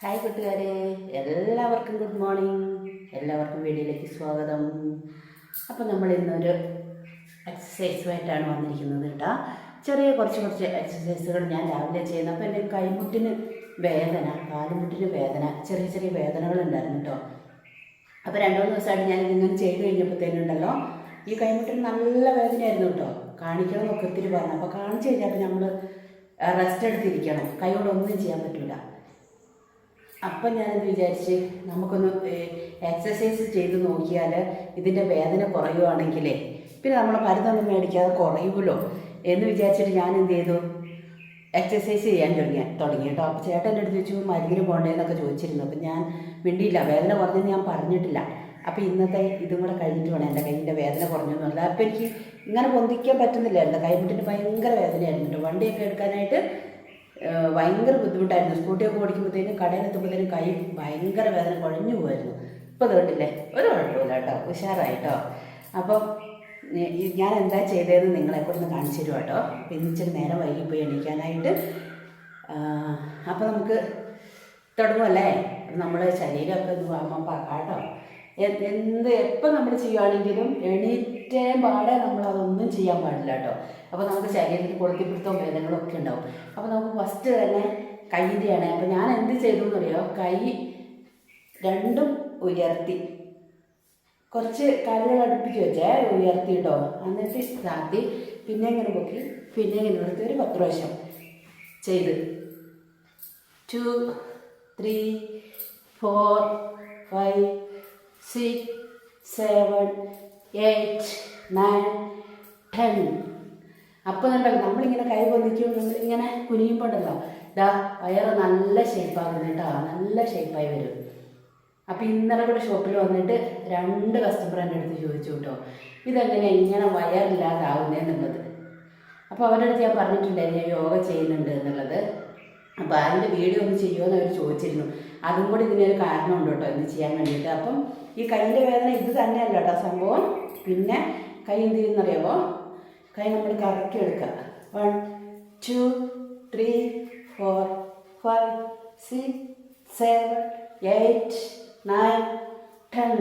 Hi കൂട്ടുകാരെ എല്ലാവർക്കും good morning എല്ലാവർക്കും വീഡിയോയിലേക്ക് സ്വാഗതം. അപ്പോൾ നമ്മൾ ഇന്നൊരു എക്സസൈസുമായിട്ടാണ് വന്നിരിക്കുന്നത് കേട്ടോ. ചെറിയ കുറച്ച് കുറച്ച് എക്സസൈസുകൾ ഞാൻ രാവിലെ ചെയ്യുന്നു. അപ്പോൾ എന്റെ കൈമുട്ടിന് വേദന കാലുമുട്ടിന് വേദന ചെറിയ ചെറിയ വേദനകളുണ്ടായിരുന്നു കേട്ടോ. അപ്പോൾ രണ്ട് മൂന്ന് ദിവസമായിട്ട് ഞാൻ ഇങ്ങനെ ചെയ്ത് കഴിഞ്ഞപ്പോഴത്തേനുണ്ടല്ലോ ഈ കൈമുട്ടിന് നല്ല വേദനയായിരുന്നു കേട്ടോ. കാണിക്കണം എന്നൊക്കെ ഒത്തിരി പറഞ്ഞു. അപ്പോൾ കാണിച്ചു കഴിഞ്ഞാൽ നമ്മൾ റെസ്റ്റ് എടുത്തിരിക്കണം. കൈയോട് ഒന്നും ചെയ്യാൻ പറ്റില്ല അപ്പം ഞാനെന്ത് വിചാരിച്ച്? നമുക്കൊന്ന് എക്സസൈസ് ചെയ്ത് നോക്കിയാൽ ഇതിന്റെ വേദന കുറയുവാണെങ്കിലേ പിന്നെ നമ്മൾ മരുന്നൊന്നും മേടിക്കാതെ കുറയുമല്ലോ എന്ന് വിചാരിച്ചിട്ട് ഞാൻ എന്ത് ചെയ്തു? എക്സസൈസ് ചെയ്യാൻ തുടങ്ങി തുടങ്ങി കേട്ടോ. അപ്പോൾ ചേട്ടൻ എന്റെ അടുത്ത് ചോദിച്ചു മരുന്നിന് പോകണ്ടേന്നൊക്കെ ചോദിച്ചിരുന്നു. അപ്പം ഞാൻ മിണ്ടിയില്ല. വേദന കുറഞ്ഞെന്ന് ഞാൻ പറഞ്ഞിട്ടില്ല. അപ്പോൾ ഇന്നത്തെ ഇതും കൂടെ കഴിഞ്ഞിട്ട് വേണം എന്റെ കയ്യിന്റെ വേദന കുറഞ്ഞു എന്നുള്ളത് അപ്പോൾ എനിക്ക് ഇങ്ങനെ പൊന്തിക്കാൻ പറ്റുന്നില്ല എന്റെ കൈമുട്ടിന് ഭയങ്കര വേദനയായിരുന്നു വണ്ടിയൊക്കെ എടുക്കാനായിട്ട് ഭയങ്കര ബുദ്ധിമുട്ടായിരുന്നു. സ്കൂട്ടിയൊക്കെ ഓടിക്കുമ്പോഴത്തേനും കടയിലെത്തുമ്പോഴത്തേനും കൈ ഭയങ്കര വേദന കുഴഞ്ഞു പോയിരുന്നു ഇപ്പോൾ തോട്ടില്ലേ ഒരു കുഴപ്പമില്ല കേട്ടോ. ഉഷാറായിട്ടോ. അപ്പം ഞാൻ എന്താ ചെയ്തതെന്ന് നിങ്ങളെ കൂടെ കാണിച്ചു തരുമോ കേട്ടോ? പിന്നിച്ചിട്ട് നേരം വൈകിപ്പോയി എണീക്കാനായിട്ട്. അപ്പോൾ നമുക്ക് തുടങ്ങുമല്ലേ നമ്മൾ ശരീരമൊക്കെ ഒന്ന് വാങ്ങാൻ പാട്ടോ എ- എന്ത് എപ്പോൾ നമ്മൾ ചെയ്യുകയാണെങ്കിലും എണീറ്റേ പാടെ നമ്മൾ അതൊന്നും ചെയ്യാൻ പാടില്ല കേട്ടോ. അപ്പോൾ നമുക്ക് ശരീരത്തിൽ കൊളുത്തിപ്പിടുത്തവും വേദനകളൊക്കെ ഉണ്ടാവും. അപ്പോൾ നമുക്ക് ഫസ്റ്റ് തന്നെ കൈയിന്റെയാണ് അപ്പോൾ ഞാൻ എന്ത് ചെയ്തു എന്നറിയോ കൈ രണ്ടും ഉയർത്തി. കുറച്ച് കാലുകൾ അടുപ്പിച്ച് വെച്ചേ ഉയർത്തി കേട്ടോ. എന്നിട്ട് താത്തി പിന്നെ ഇങ്ങനെ പൊക്കി പിന്നെ ഇങ്ങനെ എടുത്ത് ഒരു പത്ത് പ്രാവശ്യം ചെയ്ത്. Two three four five six seven, eight, nine, ten. അപ്പോൾ ഉണ്ടല്ലോ നമ്മളിങ്ങനെ കൈ പൊന്നിക്കും നമ്മളിങ്ങനെ കുനിയുമ്പോൾ ഉണ്ടല്ലോ ഇതാ വയറ് നല്ല ഷേപ്പാകും കേട്ടോ. നല്ല ഷേപ്പായി വരും. അപ്പോൾ ഇന്നലെ കൂടെ ഷോപ്പിൽ വന്നിട്ട് രണ്ട് കസ്റ്റമർ എന്റെ അടുത്ത് ചോദിച്ചു കേട്ടോ. ഇതെങ്ങനെ ഇങ്ങനെ വയറില്ലാതാവുന്നതെന്നുള്ളത് അപ്പോൾ അവരുടെ അടുത്ത് ഞാൻ പറഞ്ഞിട്ടുണ്ടായിരുന്നു ഞാൻ യോഗ ചെയ്യുന്നുണ്ട് എന്നുള്ളത്. അപ്പോൾ അതിന്റെ വീഡിയോ ഒന്ന് ചെയ്യുമെന്ന് അവർ ചോദിച്ചിരുന്നു. അതും കൂടി ഇതിനൊരു കാരണമുണ്ട് കേട്ടോ ഇത് ചെയ്യാൻ വേണ്ടിയിട്ട്. അപ്പം ഈ കൈയിന്റെ വേദന ഇത് തന്നെയല്ല കേട്ടോ സംഭവം. പിന്നെ കൈ എന്ത് ചെയ്യുന്നറിയാമോ കൈ നമ്മൾ കറക്കി എടുക്കുക. One two three four five six seven eight nine ten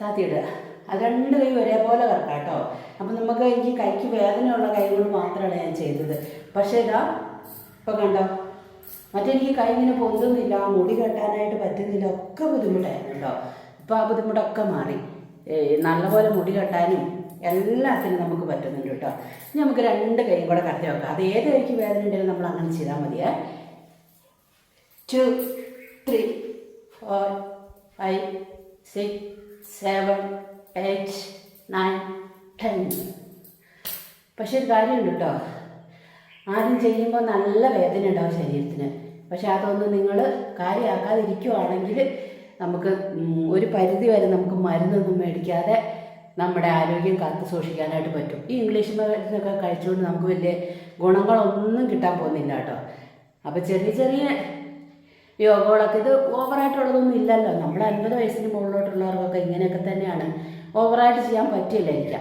താത്തിയിടുക അത് രണ്ട് കൈ ഒരേപോലെ കറക്കാം കേട്ടോ. അപ്പം നമുക്ക് എനിക്ക് കൈക്ക് വേദനയുള്ള കൈ മാത്രമാണ് ഞാൻ ചെയ്തത്. പക്ഷേ ഇതാ ഇപ്പം കണ്ടോ? മറ്റെനിക്ക് കൈ ഇങ്ങനെ പൊന്തുന്നില്ല മുടി കെട്ടാനായിട്ട് പറ്റുന്നില്ല ഒക്കെ ബുദ്ധിമുട്ടായിരുന്നു കേട്ടോ ഇപ്പം ആ ബുദ്ധിമുട്ടൊക്കെ മാറി. നല്ലപോലെ മുടി കെട്ടാനും എല്ലാത്തിനും നമുക്ക് പറ്റുന്നുണ്ട് കേട്ടോ. ഇനി നമുക്ക് രണ്ട് കൈ കൂടെ കറത്തി വെക്കാം. അത് ഏത് കൈക്ക് വേദന ഉണ്ടെങ്കിലും നമ്മൾ അങ്ങനെ ചെയ്താൽ മതിയേ two three four five six seven eight nine ten പക്ഷെ ഒരു കാര്യമുണ്ട് കേട്ടോ. ആദ്യം ചെയ്യുമ്പോൾ നല്ല വേദന ഉണ്ടാവും ശരീരത്തിന്. പക്ഷെ അതൊന്ന് നിങ്ങൾ കാര്യമാക്കാതിരിക്കുവാണെങ്കിൽ നമുക്ക് ഒരു പരിധി വരെ നമുക്ക് മരുന്നൊന്നും മേടിക്കാതെ നമ്മുടെ ആരോഗ്യം കാത്തു സൂക്ഷിക്കാനായിട്ട് പറ്റും. ഈ ഇംഗ്ലീഷ് മരുന്നൊക്കെ കഴിച്ചുകൊണ്ട് നമുക്ക് വലിയ ഗുണങ്ങളൊന്നും കിട്ടാൻ പോകുന്നില്ല കേട്ടോ. അപ്പോൾ ചെറിയ ചെറിയ യോഗകളൊക്കെ ഇത് ഓവറായിട്ടുള്ളതൊന്നും ഇല്ലല്ലോ. നമ്മുടെ അൻപത് വയസ്സിന് മുകളിലോട്ടുള്ളവർക്കൊക്കെ ഇങ്ങനെയൊക്കെ തന്നെയാണ് ഓവറായിട്ട് ചെയ്യാൻ പറ്റില്ല എനിക്ക്.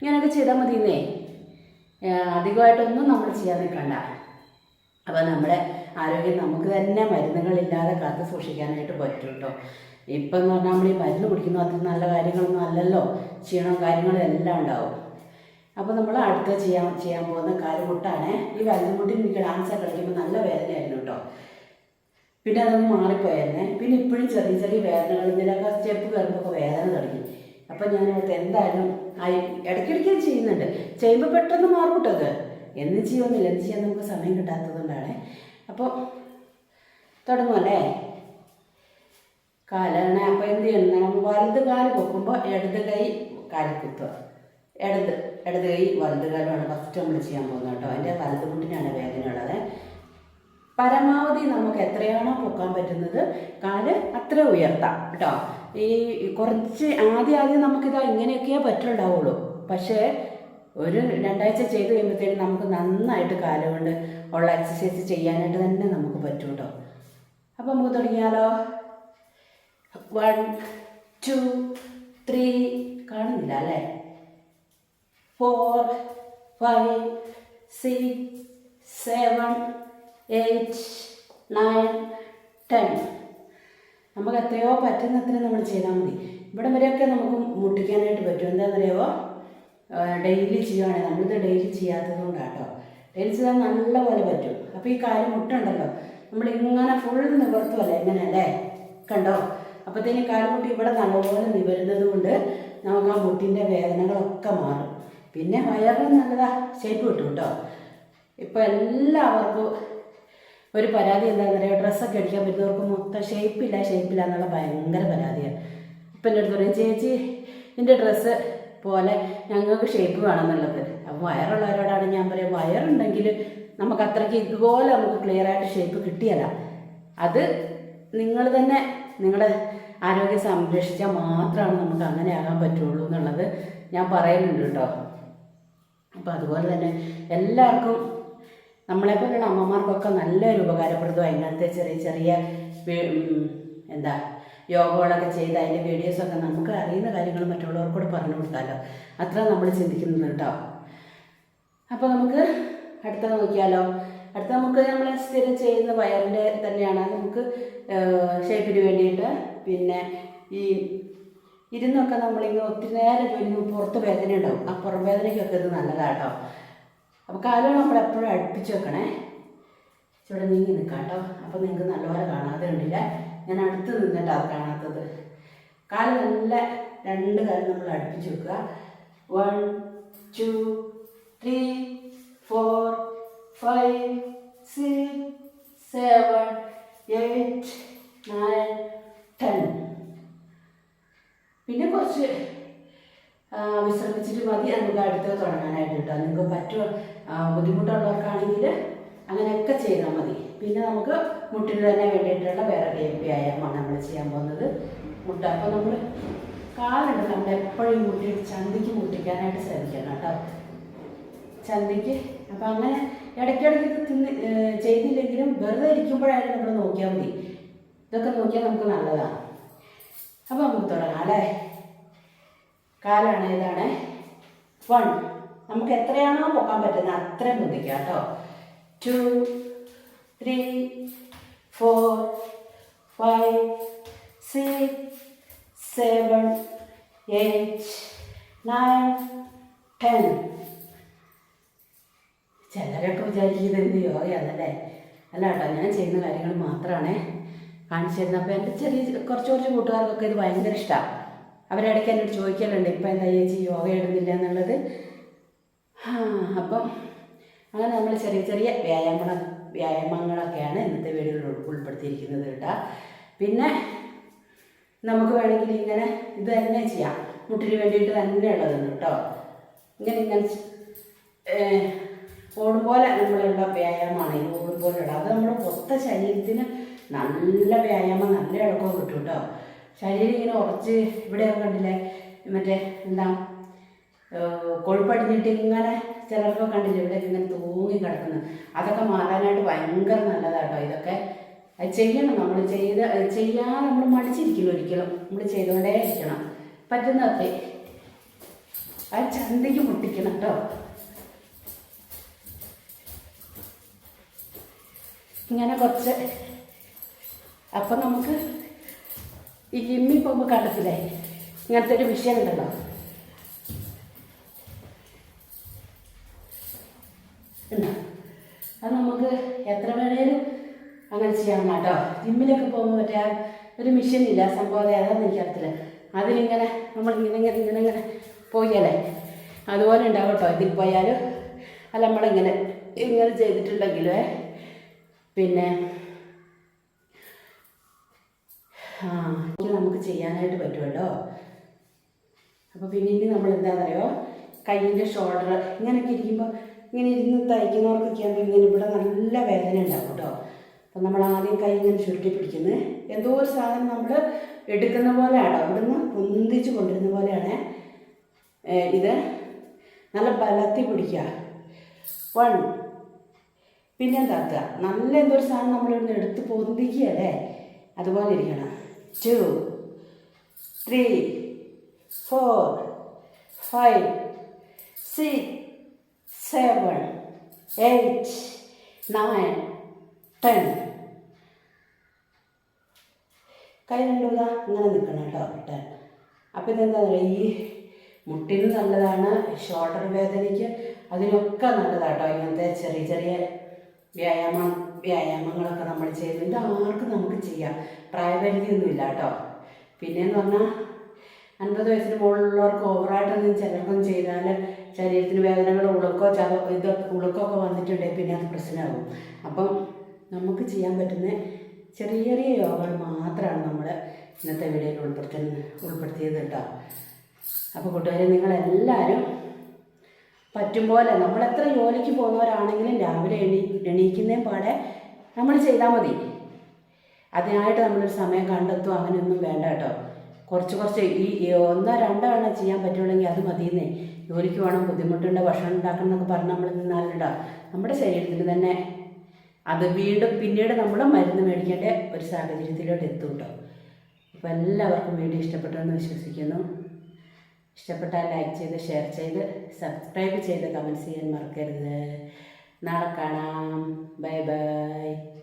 ഇങ്ങനെയൊക്കെ ചെയ്താൽ മതിയെന്നേ അധികമായിട്ടൊന്നും നമ്മൾ ചെയ്യാതെ നിൽക്കണ്ട. അപ്പോൾ നമ്മുടെ ആരോഗ്യം നമുക്ക് തന്നെ മരുന്നുകളില്ലാതെ കാത്ത് സൂക്ഷിക്കാനായിട്ട് പറ്റും കേട്ടോ ഇപ്പം എന്ന് പറഞ്ഞാൽ നമ്മൾ ഈ മരുന്ന് കുടിക്കുന്ന അത്ര നല്ല കാര്യങ്ങളൊന്നും അല്ലല്ലോ. ക്ഷീണവും കാര്യങ്ങളും എല്ലാം ഉണ്ടാവും. അപ്പോൾ നമ്മൾ അടുത്ത ചെയ്യാൻ ചെയ്യാൻ പോകുന്ന കാലുമുട്ടാണ് ഈ വലുതുമുട്ടി എനിക്ക് ഡാൻസ് കളിക്കുമ്പോൾ നല്ല വേദനയായിരുന്നു കേട്ടോ പിന്നെ അതൊന്ന് മാറിപ്പോയായിരുന്നേ പിന്നെ ഇപ്പോഴും ചെറിയ ചെറിയ വേദനകൾ ഇതിലൊക്കെ സ്റ്റെപ്പ് കയറുമ്പോൾ വേദന തുടങ്ങി. അപ്പം ഞാൻ ഓർത്ത് എന്തായാലും ആ ഇടയ്ക്കിടയ്ക്ക് ചെയ്യുന്നുണ്ട്. ചെയ്യുമ്പോൾ പെട്ടെന്ന് മാറും കേട്ടോ അത്. എന്ന് ചെയ്യുമെന്നില്ല എന്ത് ചെയ്യാൻ നമുക്ക് സമയം കിട്ടാത്തതുകൊണ്ടാണ്. അപ്പോൾ തുടങ്ങുമല്ലേ കാലാണ്. അപ്പോൾ എന്ത് ചെയ്യണം? നമ്മൾ വലത് കാൽ പൊക്കുമ്പോൾ ഇടത് കൈ കാലിൽ കുത്തുക ഇടത് ഇടത് കൈ വലത് കാലുമാണ് ഫസ്റ്റ് നമ്മൾ ചെയ്യാൻ പോകുന്നത് കേട്ടോ. അതിന്റെ വലത് മുട്ടിനാണ് വേദന ഉള്ളത് പരമാവധി നമുക്ക് എത്രയാണോ പൊക്കാൻ പറ്റുന്നത് കാൽ അത്ര ഉയർത്താം കേട്ടോ. ഈ കുറച്ച് ആദ്യം ആദ്യം നമുക്കിതാ ഇങ്ങനെയൊക്കെയേ പറ്റുണ്ടാവുള്ളൂ പക്ഷേ ഒരു രണ്ടാഴ്ച ചെയ്ത് കഴിയുമ്പോഴത്തേക്കും നമുക്ക് നന്നായിട്ട് കാലം കൊണ്ട് ഉള്ള എക്സസൈസ് ചെയ്യാനായിട്ട് തന്നെ നമുക്ക് പറ്റും കേട്ടോ അപ്പം നമുക്ക് തുടങ്ങിയാലോ? വൺ ടു ത്രീ കാണുന്നില്ല അല്ലേ? Four five six seven eight nine ten നമുക്ക് എത്രയോ പറ്റുന്നത്ര നമ്മൾ ചെയ്താൽ മതി. ഇവിടെ വരെയൊക്കെ നമുക്ക് മുട്ടിക്കാനായിട്ട് പറ്റും. എന്താണെന്നറിയാമോ ഡെയിലി ചെയ്യുവാണെങ്കിൽ നമ്മളിത് ഡെയിലി ചെയ്യാത്തത് കൊണ്ടാട്ടോ. ഡെയിലി ചെയ്താൽ നല്ലപോലെ പറ്റും. അപ്പോൾ ഈ കാര്യം മുട്ടുണ്ടല്ലോ. നമ്മൾ ഇങ്ങനെ ഫുൾ നിവർത്തുമല്ലേ എങ്ങനെയല്ലേ കണ്ടോ? അപ്പോഴത്തേന് കാൽമുട്ടി ഇവിടെ നല്ലപോലെ നിവരുന്നത് കൊണ്ട് നമുക്ക് ആ മുട്ടിന്റെ വേദനകളൊക്കെ മാറും. പിന്നെ വയറിന് നല്ലതാ. ഷേപ്പ് കിട്ടും കേട്ടോ ഇപ്പോൾ എല്ലാവർക്കും ഒരു പരാതി എന്താണെന്ന് പറയുക ഡ്രസ്സൊക്കെ അടിക്കാൻ പറ്റുന്നവർക്ക് മൊത്തം ഷേപ്പില്ല ഷേപ്പില്ല എന്നുള്ള ഭയങ്കര പരാതിയാണ് ഇപ്പം എന്റെ അടുത്ത് പറയും ചേച്ചി എന്റെ ഡ്രസ്സ് പോലെ ഞങ്ങൾക്ക് ഷേപ്പ് വേണമെന്നുള്ളത് അപ്പോൾ വയറുള്ളവരോടാണ് ഞാൻ പറയുക വയറുണ്ടെങ്കിൽ നമുക്ക് അത്രയ്ക്ക് ഇതുപോലെ നമുക്ക് ക്ലിയർ ആയിട്ട് ഷേപ്പ് കിട്ടിയല്ല. അത് നിങ്ങൾ തന്നെ നിങ്ങളുടെ ആരോഗ്യം സംരക്ഷിച്ചാൽ മാത്രമാണ് നമുക്ക് അങ്ങനെ ആകാൻ പറ്റുള്ളൂ എന്നുള്ളത് ഞാൻ പറയുന്നുണ്ട് കേട്ടോ. അപ്പോൾ അതുപോലെ തന്നെ എല്ലാവർക്കും നമ്മളെപ്പോലുള്ള അമ്മമാർക്കൊക്കെ നല്ലൊരു ഉപകാരപ്പെടുത്തും ഇങ്ങനത്തെ ചെറിയ ചെറിയ എന്താ യോഗകളൊക്കെ ചെയ്ത് അതിന്റെ വീഡിയോസൊക്കെ നമുക്ക് അറിയുന്ന കാര്യങ്ങൾ മറ്റുള്ളവർക്കൂടെ പറഞ്ഞു കൊടുത്താലോ? അത്ര നമ്മൾ ചിന്തിക്കുന്നത് കേട്ടോ. അപ്പോൾ നമുക്ക് അടുത്ത നോക്കിയാലോ? അടുത്ത നമുക്ക് നമ്മൾ സ്ഥിരം ചെയ്യുന്ന വയറിന്റെ തന്നെയാണ്. നമുക്ക് ഷേപ്പിന് വേണ്ടിയിട്ട് പിന്നെ ഈ ഇരുന്നൊക്കെ നമ്മളിങ്ങനെ ഒത്തിരി നേരം ജോലി പുറത്ത് വേദന ഉണ്ടാവും. ആ പുറം വേദനയ്ക്കൊക്കെ ഇത് നല്ലതാട്ടോ അപ്പോൾ കാലുകൾ നമ്മൾ എപ്പോഴും അടുപ്പിച്ച് വെക്കണേ. ഇവിടെ നീങ്ങി നിൽക്കാം കേട്ടോ. അപ്പോൾ നിങ്ങൾക്ക് നല്ലപോലെ കാണാതെ ഉണ്ടില്ല ഞാൻ അടുത്ത് നിന്നിട്ടാണ് കാണാത്തത്. കാൽ നല്ല രണ്ട് കാലം നമ്മൾ അടുപ്പിച്ച് വെക്കുക. One two three four five six seven eight nine ten പിന്നെ കുറച്ച് വിശ്രമിച്ചിട്ട് മതി. നമുക്ക് അടുത്തത് തുടങ്ങാനായിട്ട് കേട്ടോ. നിങ്ങൾക്ക് പറ്റുമോ? ആ, ബുദ്ധിമുട്ടുള്ളവർക്കാണെങ്കിൽ അങ്ങനെയൊക്കെ ചെയ്താൽ മതി. പിന്നെ നമുക്ക് മുട്ടിന് തന്നെ വേണ്ടിയിട്ടുള്ള വേറെ വ്യ- വ്യായാമമാണ് നമ്മൾ ചെയ്യാൻ പോകുന്നത്. മുട്ട അപ്പോൾ നമ്മൾ കാലുണ്ട്. നമ്മൾ എപ്പോഴും മുട്ടി ചന്തിക്ക് മുട്ടിക്കാനായിട്ട് ശ്രമിക്കണം കേട്ടോ. ചന്തിക്ക്. അപ്പം അങ്ങനെ ഇടയ്ക്കിടയ്ക്ക് തിന്ന് ചെയ്തില്ലെങ്കിലും വെറുതെ ഇരിക്കുമ്പോഴായാലും നമ്മൾ നോക്കിയാൽ മതി. ഇതൊക്കെ നോക്കിയാൽ നമുക്ക് നല്ലതാണ് അപ്പോൾ നമുക്ക് തുടങ്ങാം അല്ലേ? കാലാണ് ഇതാണ് വൺ. നമുക്ക് എത്രയാണോ പോകാൻ പറ്റുന്നത് അത്രയും മുതിക്കാം കേട്ടോ. Two. Three four, five, six, seven, eight, nine, ten. ചിലരൊക്കെ വിചാരിക്കുന്നത് എന്ത് യോഗയാണല്ലേ അല്ല കേട്ടോ ഞാൻ ചെയ്യുന്ന കാര്യങ്ങൾ മാത്രമാണ് കാണിച്ചു തരുന്നത് അപ്പോൾ എന്റെ ചെറിയ കുറച്ച് കുറച്ച് കൂട്ടുകാർക്കൊക്കെ ഇത് ഭയങ്കര ഇഷ്ടമാണ് അവരിടയ്ക്ക് എന്നോട് ചോദിക്കലുണ്ട് ഇപ്പം എന്താ ചേച്ചി യോഗ ഇടുന്നില്ല എന്നുള്ളത്? അപ്പം അങ്ങനെ നമ്മൾ ചെറിയ ചെറിയ വ്യായാമ വ്യായാമങ്ങളൊക്കെയാണ് ഇന്നത്തെ വീഡിയോയിൽ ഉൾപ്പെടുത്തിയിരിക്കുന്നത് കേട്ടോ. പിന്നെ നമുക്ക് വേണമെങ്കിൽ ഇങ്ങനെ ഇത് തന്നെ ചെയ്യാം. മുട്ടിന് വേണ്ടിയിട്ട് തന്നെ ഉള്ളതാണ് കേട്ടോ. ഇങ്ങനെ ഇങ്ങനെ ഓടും പോലെ നമ്മളുള്ള വ്യായാമമാണ്. ഈ ഓടുപോലുള്ള അത് നമ്മുടെ പൊത്ത ശരീരത്തിന് നല്ല വ്യായാമം നല്ല ഇളക്കം കിട്ടും കേട്ടോ. ശരീരം ഇങ്ങനെ ഉറച്ച് ഇവിടെയൊക്കെ കണ്ടില്ലേ? മറ്റേ എന്താ കൊഴുപ്പടിഞ്ഞിട്ട് ഇങ്ങനെ ചിലർക്കൊക്കെ കണ്ടില്ലേ ഇവിടെ ഇങ്ങനെ തൂങ്ങി കിടക്കുന്നത്? അതൊക്കെ മാറാനായിട്ട് ഭയങ്കര നല്ലതാട്ടോ ഇതൊക്കെ. ചെയ്യണം നമ്മൾ ചെയ്ത് ചെയ്യാതെ നമ്മൾ മടിച്ചിരിക്കില്ല ഒരിക്കലും. നമ്മൾ ചെയ്തുകൊണ്ടേ ഇരിക്കണം. പറ്റുന്നതൊക്കെ ആ ചന്തയ്ക്ക് മുട്ടിക്കണം കേട്ടോ. ഇങ്ങനെ കുറച്ച്. അപ്പം നമുക്ക് ഈ ജിമ്മിൽ കണ്ടത്തില്ലേ ഇങ്ങനത്തെ ഒരു വിഷയം ഉണ്ടല്ലോ. അത് നമുക്ക് എത്ര വേണേലും അങ്ങനെ ചെയ്യാം കേട്ടോ ജിമ്മിലൊക്കെ പോകുമ്പോൾ മറ്റേ ഒരു മെഷീൻ ഇല്ല സംഭവം ഏതാണെന്ന് എനിക്കറിയത്തില്ല. അതിലിങ്ങനെ നമ്മൾ ഇങ്ങനെ ഇങ്ങനെ ഇങ്ങനെ ഇങ്ങനെ പോയല്ലേ? അതുപോലെ ഉണ്ടാവും കേട്ടോ ഇതിൽ പോയാലും അല്ല നമ്മളിങ്ങനെ ഇങ്ങനെ ചെയ്തിട്ടുണ്ടെങ്കിലേ പിന്നെ ആ നമുക്ക് ചെയ്യാനായിട്ട് പറ്റുമല്ലോ അപ്പോൾ പിന്നെ ഇനി നമ്മൾ എന്താണെന്നറിയോ കയ്യിന്റെ ഷോൾഡർ ഇങ്ങനെയൊക്കെ ഇരിക്കുമ്പോൾ ഇങ്ങനെ ഇരുന്ന് തയ്ക്കുന്നവർക്കൊക്കെ ആണെങ്കിൽ ഇങ്ങനെ ഇവിടെ നല്ല വേദന ഉണ്ടാവും കേട്ടോ. അപ്പം നമ്മൾ ആദ്യം കൈ ഇങ്ങനെ ചുരുട്ടി പിടിക്കുന്നത് എന്തോ ഒരു സാധനം നമ്മൾ എടുക്കുന്ന പോലെയാണ്? അവിടുന്ന് പൊന്തിച്ച് കൊണ്ടിരുന്ന പോലെയാണ്. ഇത് നല്ല ബലത്തി പിടിക്കുക. വൺ. പിന്നെ എന്താക്കുക നല്ല എന്തോ ഒരു സാധനം നമ്മളിവിടുന്ന് എടുത്ത് പൊന്തിക്കുകയല്ലേ അതുപോലെ ഇരിക്കണം. Two. Three. Four. Five. Six. Seven eight nine ten കൈ രണ്ടുക ഇങ്ങനെ നിൽക്കണം കേട്ടോ ഇട്ടാൻ അപ്പം ഇതെന്താ പറയുക ഈ മുട്ടിന് നല്ലതാണ് ഷോൾഡർ വേദനയ്ക്ക് അതിനൊക്കെ നല്ലതാട്ടോ ഇങ്ങനത്തെ ചെറിയ ചെറിയ വ്യായാമം വ്യായാമങ്ങളൊക്കെ നമ്മൾ ചെയ്യുന്നുണ്ട്. ആർക്കും നമുക്ക് ചെയ്യാം. പ്രായപരിധിയൊന്നുമില്ല കേട്ടോ. പിന്നെയെന്ന് പറഞ്ഞാൽ അൻപത് വയസ്സിന് മുകളിലുള്ളവർക്ക് ഓവറായിട്ടൊന്നും ചിലർക്കൊന്നും ചെയ്താൽ ശരീരത്തിന് വേദനകൾ ഉളുക്കോ ചത ഇത് ഉളുക്കമൊക്കെ വന്നിട്ടുണ്ടെങ്കിൽ പിന്നെ അത് പ്രശ്നമാകും അപ്പം നമുക്ക് ചെയ്യാൻ പറ്റുന്ന ചെറിയ ചെറിയ യോഗകൾ മാത്രമാണ് നമ്മൾ ഇന്നത്തെ വീഡിയോയിൽ ഉൾപ്പെടുത്തി ഉൾപ്പെടുത്തിയത് കേട്ടോ അപ്പോൾ കൂട്ടുകാരെ നിങ്ങളെല്ലാവരും പറ്റും പോലെ നമ്മൾ എത്ര ജോലിക്ക് പോകുന്നവരാണെങ്കിലും രാവിലെ എണീ എണീക്കുന്നേ പാടെ നമ്മൾ ചെയ്താൽ മതി. അതിനായിട്ട് നമ്മളൊരു സമയം കണ്ടെത്തും അങ്ങനെയൊന്നും വേണ്ട കേട്ടോ കുറച്ച് കുറച്ച് ഈ ഒന്നോ രണ്ടോ എണ്ണം ചെയ്യാൻ പറ്റുള്ളെങ്കിൽ അത് മതിയെന്നേ. ജോലിക്ക് വേണം ബുദ്ധിമുട്ടുണ്ട് ഭക്ഷണം ഉണ്ടാക്കണം എന്നൊക്കെ പറഞ്ഞ് നമ്മൾ നിന്നാലുണ്ടോ? നമ്മുടെ ശരീരത്തിന് തന്നെ അത് വീണ്ടും പിന്നീട് നമ്മൾ മരുന്ന് മേടിക്കേണ്ട ഒരു സാഹചര്യത്തിലോട്ട് എത്തും കേട്ടോ. അപ്പോൾ എല്ലാവർക്കും വീഡിയോ ഇഷ്ടപ്പെട്ടെന്ന് വിശ്വസിക്കുന്നു. ഇഷ്ടപ്പെട്ടാൽ ലൈക്ക് ചെയ്ത് ഷെയർ ചെയ്ത് സബ്സ്ക്രൈബ് ചെയ്ത് കമന്റ്സ് ചെയ്യാൻ മറക്കരുത്. നാളെ കാണാം. Bye bye.